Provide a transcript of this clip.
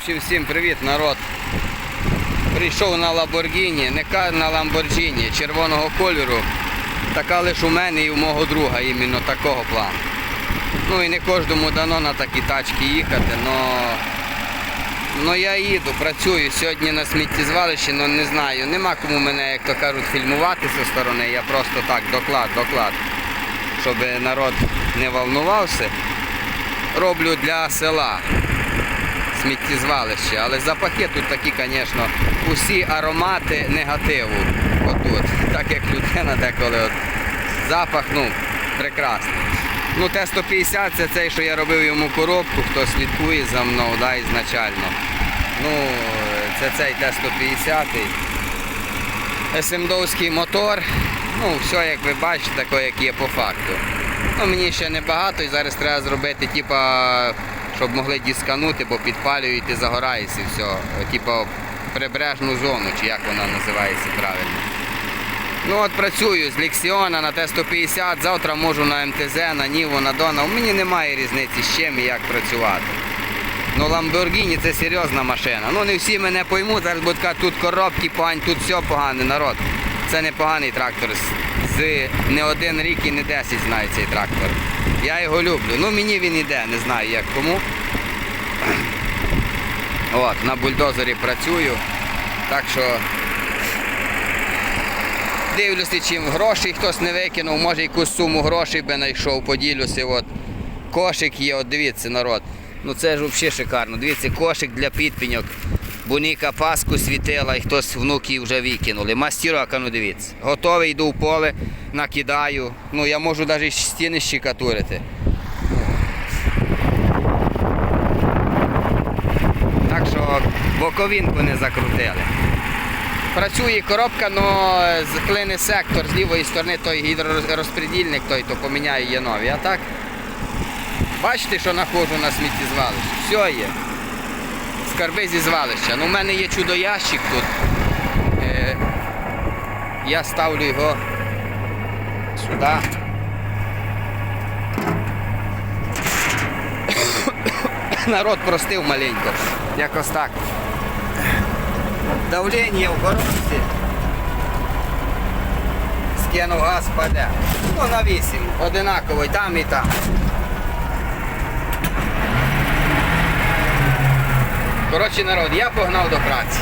общем, всім привіт, народ. Прийшов на Ламборгіні, не на Ламборджині червоного кольору. Така лише у мене і у мого друга, іменно такого плану. Ну і не кожному дано на такі тачки їхати, но, но я їду, працюю сьогодні на сміттєзвалищі, але не знаю. Нема кому мене, як то кажуть, фільмувати зі сторони. Я просто так, доклад, доклад, щоб народ не волнувався. Роблю для села сміттєзвалище, але запахи тут такі, звісно, усі аромати негативу. Отут. Так як людина деколи от, запах, ну, прекрасний. Ну, Т-150 це цей, що я робив йому коробку, хто слідкує за мною, да, ізначально. Ну, це цей Т-150. СМДовський мотор. Ну, все, як ви бачите, таке, як є по факту. Ну, мені ще не багато і зараз треба зробити, типа, щоб могли дісканути, бо підпалюють і загорається все. Типа прибережну зону, чи як вона називається правильно. Ну от працюю з Лексіона на Т-150, завтра можу на МТЗ, на Ніву, на Дона. Мені немає різниці з чим і як працювати. Ну Lamborghini це серйозна машина. Ну не всі мене поймуть, зараз будуть казати, тут коробки погані, тут все погане, народ. Це не поганий трактор. З- не один рік і не 10 знаю цей трактор. Я його люблю. Ну мені він іде, не знаю як кому. От, на бульдозері працюю. Так що дивлюся, чим грошей хтось не викинув, може якусь суму грошей би знайшов, поділюся. От. Кошик є, от дивіться, народ. Ну це ж взагалі шикарно. Дивіться, кошик для підпіньок. Буніка паску світила і хтось внуки вже викинули. Мастерок, а ну дивіться. Готовий, йду в поле, накидаю. Ну я можу навіть стіни щикатурити. Так що боковинку не закрутили. Працює коробка, але клине сектор з лівої сторони, той гідророзпредільник, той то поміняє є нові. А так, бачите, що знаходжу на сміттєзвалищі? Все є. Скарби зі звалища. Ну, у мене є чудо-ящик тут. Е, я ставлю його сюди. Народ простив маленько. Якось так. Давлення в коробці. Скинув газ паде. Ну на 8. Одинаково і там і там. Коротше, народ, я погнав до праці.